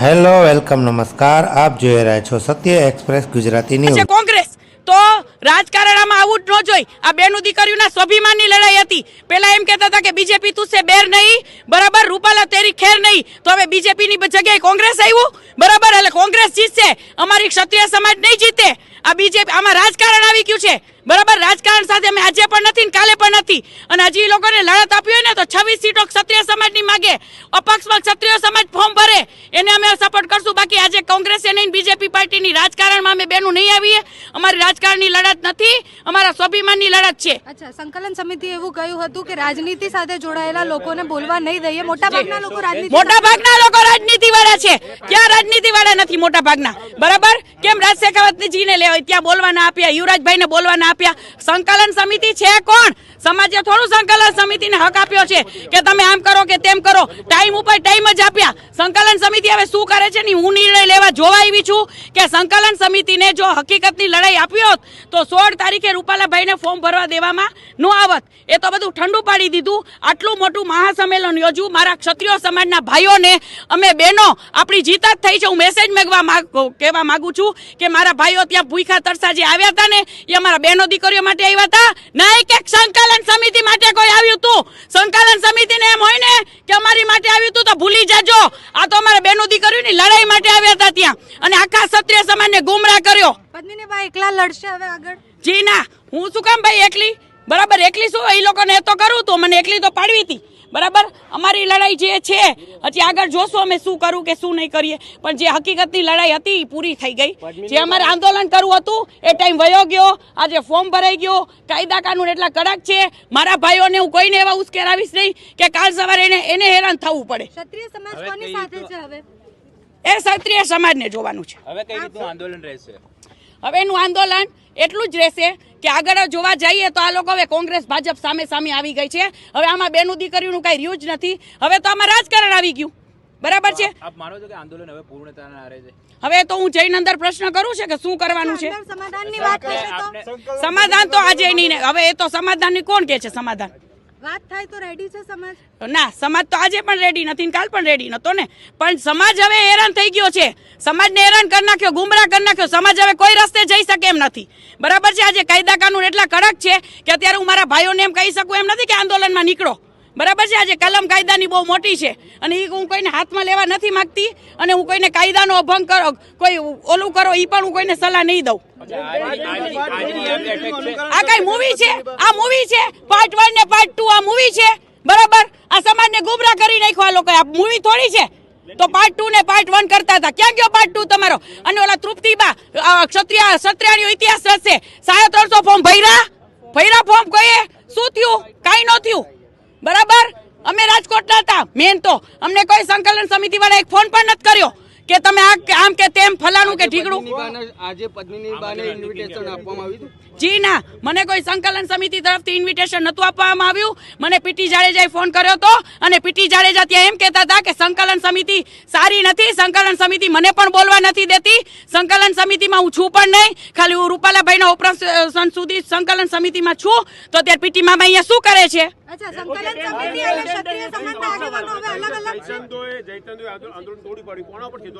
Hello welcome નમસ્કાર. આપ જોઈ રહ્યા છો સત્ય એક્સપ્રેસ ગુજરાતી છે ન્યૂઝ. કોંગ્રેસ. તો રાજકારણમાં આવું જ ન જોઈ. આ બેનું દીકરીઓના સ્વાભિમાનની લડાઈ હતી. પેલા એમ કહેતા હતા કે બીજેપી તુસે બેર નહીં. બરાબર રૂપાલા તેરી ખેર નહીં. તો હવે બીજેપીની જગ્યાએ કોંગ્રેસ આવ્યું? બરાબર એટલે કોંગ્રેસ જીતશે. અમારી ક્ષત્રિય સમાજ નહીં જીતે. આ બીજેપી આમાં રાજકારણ આવી ગયું છે. બરાબર? રાજકારણ સાથે અમે આજે પણ નથી ને કાલે પણ નથી. અને હજી લોકોને લડત આપી હોય ને તો છવ્વીસ સીટો ક્ષત્રિય સમાજની માગે. અપક્ષમાં ક્ષત્રિય સમાજ ફોર્મ ભરે. એને અમે સપોર્ટ કરશું. બાકી આજે કોંગ્રેસે નહીં બીજેપી પાર્ટીની રાજકારણમાં અમે બેનું નહીં આવીએ. અમારી રાજકારણની લડત નથી. અમારા સ્વાભિમાનની લડત છે. અચ્છા સંકલન સમિતિ એવું કહ્યું હતું કે રાજનીતિ સાથે જોડાયેલા લોકોને બોલવા નહીં દઈએ. મોટા ભાગના લોકો રાજનીતિ મોટા ભાગના લોકો રાજનીતિ વાળા છે. ક્યાં રાજનીતિ વાળા નથી મોટા ભાગના? બરાબર? કેમ રાજ શેખાવતજીને લેવાય ત્યાં બોલવા ના આપ્યા, યુવરાજભાઈને બોલવા ના આપ્યા. સંકલન સમિતિ છે કોણ? સમાજે થોડું સંકલન સમિતિને હક આપ્યો છે કે તમે આમ કરો કે તેમ કરો. ટાઈમ ઉપર ટાઈમ જ આપ્યા. સંકલન સમિતિ હવે શું કરે છે ની હું નિર્ણય લેવા જોવા આવી છું કે સંકલન સમિતિને જો હકીકતની લડાઈ આપી હોત, તો સોળ તારીખે રૂપાલાભાઈને ફોર્મ ભરવા દેવામાં ન આવત. એ તો બધું ઠંડુ પાડી દીધું. આટલું મોટું મહાસંમેલન યોજ્યું મારા ક્ષત્રિય સમાજના ભાઈઓને. અમે બહેનો, આપણી જીત જ થઈ છે. હું મેસેજ મેગવા માગ, કહેવા માંગુ છું કે મારા ભાઈઓ ત્યાં ભૂખા તરસા જે આવ્યા હતા ને એ અમારા બહેનો દીકરીઓ માટે આવ્યા હતા. ના એક એક સંકલન સમિતિ માટે કોઈ આવ્યું હતું સંકલન સમિતિને એમ હોય ને કે અમારી માટે આવ્યું હતું તો ભૂલી જાજો. આ તો અમારા બહેનો દીકરીઓની લડાઈ માટે આવ્યા હતા ત્યાં. અને આખા ક્ષત્રિય સમાજને ગુમરા કર્યો. પદ્મિનીભાઈ એકલા લડશે હવે આગળ? જી ના હું શું કામ ભાઈ એકલી? બરાબર એકલી શું? એ લોકોને એ તો કરું તો મને એકલી તો પાડવી હતી બરાબર? અમારી લડાઈ જે છે હજી આગળ જોશું અમે શું કરવું કે શું નહીં કરીએ. પણ જે હકીકતની લડાઈ હતી પૂરી થઈ ગઈ. જે અમારે આંદોલન કરવું હતું એ ટાઈમ વયો ગયો. આજે ફોર્મ ભરાઈ ગયો. કાયદા કાનૂન એટલા કડક છે. મારા ભાઈઓને હું કોઈને એવા ઉશ્કેરાવીશ નહીં કે કાલ સવારે એને એને હેરાન થવું પડે. ક્ષત્રિય સમાજ કોની સાથે છે હવે? એ ક્ષત્રિય સમાજને જોવાનું છે. હવે કઈ રીતનું આંદોલન રહેશે? હવે એનું આંદોલન એટલું જ રહેશે કે આગળ જોવા જઈએ તો આ લોકો હવે કોંગ્રેસ ભાજપ સામે સામે આવી ગઈ છે. હવે આમાં બેનું દીકરીનું કઈ રહ્યું જ નથી. હવે તો આમાં રાજકારણ આવી ગયું. બરાબર છે? આપ માનો છો કે આંદોલન હવે પૂર્ણતાના આરે છે? હવે તો હું જઈને અંદર પ્રશ્ન કરું છે કે શું કરવાનું છે? સમાધાનની વાત તો? સમાધાન તો આજે નહીં ને. હવે એ તો સમાધાનની કોણ કે છે સમાધાન? વાત થાય તો રેડી છે સમાજ? ના, સમાજ તો આજે પણ રેડી નથી કાલ પણ રેડી નતો ને. પણ સમાજ હવે હેરાન થઈ ગયો છે. સમાજને હેરાન કરી નાખ્યો, ગુમરાહ કરી નાખ્યો. સમાજ હવે કોઈ રસ્તે જઈ શકે એમ નથી. બરાબર છે, આજે કાયદા કાનૂન એટલા કડક છે કે અત્યારે હું મારા ભાઈઓને એમ કહી શકું એમ નથી કે આંદોલનમાં નીકળો. બરાબર છે? આજે કલમ કાયદાની બહુ મોટી છે. અને એ હું કોઈને હાથમાં લેવા નથી માંગતી અને હું કોઈને કાયદાનો અભંગ કરો, કોઈ ઓલું કરો એ પણ હું કોઈને સલાહ નહીં દઉં. આ કઈ મૂવી છે? આ મૂવી છે? પાર્ટ વન ને પાર્ટ ટુ આ મૂવી છે? બરાબર? આ સમાજને ગુમરા કરી નાખ્યો આ લોકો આ મૂવી થોડી છે? તો પાર્ટ ટુ ને પાર્ટ વન કરતા હતા. ક્યાં ગયો પાર્ટ ટુ તમારો? અને ઓલા તૃપ્તિબા ક્ષત્રિય, ક્ષત્રિયાણીઓ ઇતિહાસ રચશે. સાડા ત્રણસો ફોર્મ ભૈરા ભૈરા ફોર્મ કોઈએ? શું થયું? કાંઈ ન થયું. બરાબર? અમે રાજકોટના હતા. મેન તો. અમને કોઈ સંકલન સમિતિ વાળા એક ફોન પણ નથી કર્યો કે તમે આ આમ કે તેમ ફલાણું કે ઢીકડું આજે પદ્મિની બાને ઇન્વિટેશન આપવામાં આવ્યું જી ના મને કોઈ સંકલન સમિતિ તરફથી ઇન્વિટેશન નતું આપવામાં આવ્યું. મને પીટી જાડેજાએ ફોન કર્યો હતો અને પીટી જાડેજા ત્યાં એમ કહેતા હતા કે સંકલન સમિતિ સારી નથી સંકલન સમિતિ મને પણ બોલવા નથી દેતી. સંકલન સમિતિમાં હું છું પણ નહીં. ખાલી હું રૂપાલાભાઈના ઓપરેશન સુધી સંકલન સમિતિમાં છું. તો ત્યારે પીટી મામા અહીંયા શું કરે છે? અચ્છા સંકલન સમિતિ અને ક્ષત્રિય સમાજના આગેવાનો હવે અલગ અલગ છે. જયચંદોએ જયચંદોએ આંદોલન તોડી પાડ્યું. કોના પર